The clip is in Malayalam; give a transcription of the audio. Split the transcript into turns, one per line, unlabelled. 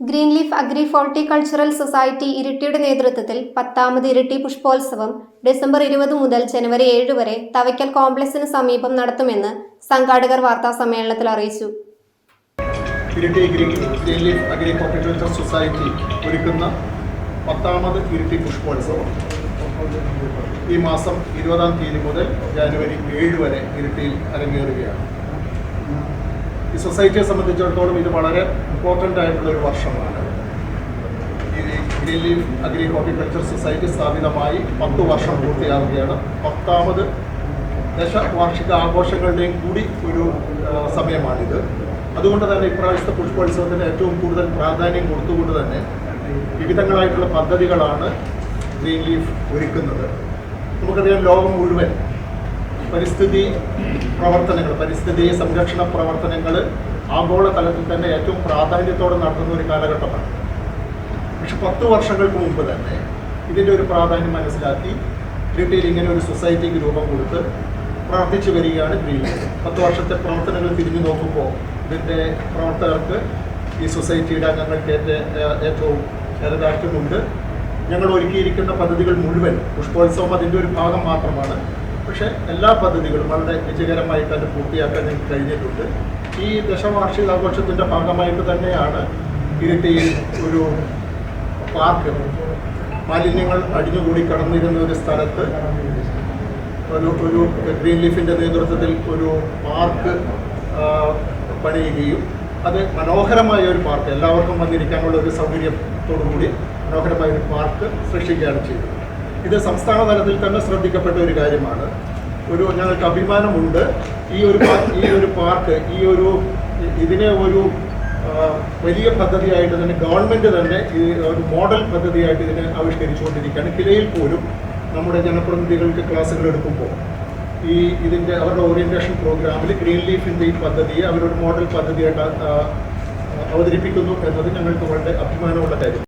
Green leaf agri horticultural society ഇരിട്ടിയുടെ നേതൃത്വത്തിൽ പത്താമത് ഇരിട്ടി പുഷ്പോത്സവം ഡിസംബർ ഇരുപത് മുതൽ ജനുവരി ഏഴ് വരെ തവയ്ക്കൽ കോംപ്ലക്സിന് സമീപം നടത്തുമെന്ന് സംഘാടകർ വാർത്താ സമ്മേളനത്തിൽ അറിയിച്ചു.
Iritty green leaf agri horticulture society ഒരുക്കുന്ന പത്താമത് ഇരിട്ടി പുഷ്പോത്സവം. ഈ മാസം ഇരുപതാം തീയതി മുതൽ ജാനുവരി ഏഴ് വരെ ഇരിട്ടിയിൽ അരങ്ങേറുകയാണ്. ഈ സൊസൈറ്റിയെ സംബന്ധിച്ചിടത്തോളം ഇത് വളരെ ഇമ്പോർട്ടന്റ് ആയിട്ടുള്ള ഒരു വർഷമാണ്. ഈ ഗ്രീൻ അഗ്രി ഹോർട്ടിക്കൾച്ചർ സൊസൈറ്റി സ്ഥാപിതമായി പത്ത് വർഷം പൂർത്തിയാവുകയാണ്. പത്താമത് ദശവാർഷിക ആഘോഷങ്ങളുടെയും കൂടി ഒരു സമയമാണിത്. അതുകൊണ്ട് തന്നെ ഇപ്രാവശ്യത്തെ പുഷ്പോത്സവത്തിന് ഏറ്റവും കൂടുതൽ പ്രാധാന്യം കൊടുത്തുകൊണ്ട് തന്നെ വിവിധങ്ങളായിട്ടുള്ള പദ്ധതികളാണ് ഗ്രീൻ ലീഫ് ഒരുക്കുന്നത്. നമുക്കറിയാം ലോകം മുഴുവൻ പരിസ്ഥിതി പ്രവർത്തനങ്ങൾ പരിസ്ഥിതി സംരക്ഷണ പ്രവർത്തനങ്ങൾ ആഗോളതലത്തിൽ തന്നെ ഏറ്റവും പ്രാധാന്യത്തോടെ നടത്തുന്ന ഒരു കാലഘട്ടമാണ്. പക്ഷെ പത്ത് വർഷങ്ങൾക്ക് മുമ്പ് തന്നെ ഇതിന്റെ ഒരു പ്രാധാന്യം മനസ്സിലാക്കി ഡീറ്റെയിൽ ഇങ്ങനെ ഒരു സൊസൈറ്റിക്ക് രൂപം കൊടുത്ത് പ്രവർത്തിച്ചു വരികയാണ് ഗ്രീൻ പത്ത് വർഷത്തെ പ്രവർത്തനങ്ങൾ തിരിഞ്ഞു നോക്കുമ്പോൾ ഇതിന്റെ പ്രവർത്തകർക്ക് ഈ സൊസൈറ്റിയുടെ അംഗങ്ങൾക്ക് ഏറ്റവും ചരിതാർത്ഥ്യമുണ്ട് ഞങ്ങൾ ഒരുക്കിയിരിക്കുന്ന പദ്ധതികൾ മുഴുവൻ പുഷ്പോത്സവം അതിന്റെ ഒരു ഭാഗം മാത്രമാണ്. പക്ഷേ എല്ലാ പദ്ധതികളും വളരെ വിജയകരമായി തന്നെ പൂർത്തിയാക്കാൻ ഞങ്ങൾക്ക് കഴിഞ്ഞിട്ടുണ്ട്. ഈ ദശവാർഷിക ആഘോഷത്തിന്റെ ഭാഗമായിട്ട് തന്നെയാണ് ഇരിട്ടിയിൽ ഒരു പാർക്ക് മാലിന്യങ്ങൾ അടിഞ്ഞുകൂടി കടന്നിരുന്ന ഒരു സ്ഥലത്ത് ഒരു ഒരു ഗ്രീൻ ലീഫിന്റെ നേതൃത്വത്തിൽ ഒരു പാർക്ക് പണിയുകയും അത് മനോഹരമായ ഒരു പാർക്ക്. എല്ലാവർക്കും വന്നിരിക്കാനുള്ള ഒരു സൗകര്യത്തോടുകൂടി മനോഹരമായ ഒരു പാർക്ക് സൃഷ്ടിക്കുകയാണ് ചെയ്തത്. ഇത് സംസ്ഥാന തലത്തിൽ തന്നെ ശ്രദ്ധിക്കപ്പെട്ട ഒരു കാര്യമാണ്. ഒരു ഞങ്ങൾക്ക് അഭിമാനമുണ്ട്. ഈ ഒരു ഈ ഒരു പാർക്ക് ഈ ഒരു ഇതിനെ ഒരു വലിയ പദ്ധതിയായിട്ട് തന്നെ ഗവൺമെന്റ് തന്നെ ഈ ഒരു മോഡൽ പദ്ധതിയായിട്ട് ഇതിനെ ആവിഷ്കരിച്ചുകൊണ്ടിരിക്കുകയാണ്. കിലയിൽ പോലും നമ്മുടെ ജനപ്രതിനിധികൾക്ക് ക്ലാസ്സുകൾ എടുക്കുമ്പോൾ ഈ ഇതിന്റെ അവരുടെ ഓറിയന്റേഷൻ പ്രോഗ്രാമിൽ ഗ്രീൻ ലീഫിന്റെ ഈ പദ്ധതിയെ അവരൊരു മോഡൽ പദ്ധതിയായിട്ട് അവതരിപ്പിക്കുന്നു എന്നത് ഞങ്ങൾക്ക് വളരെ അഭിമാനമുള്ള കാര്യം.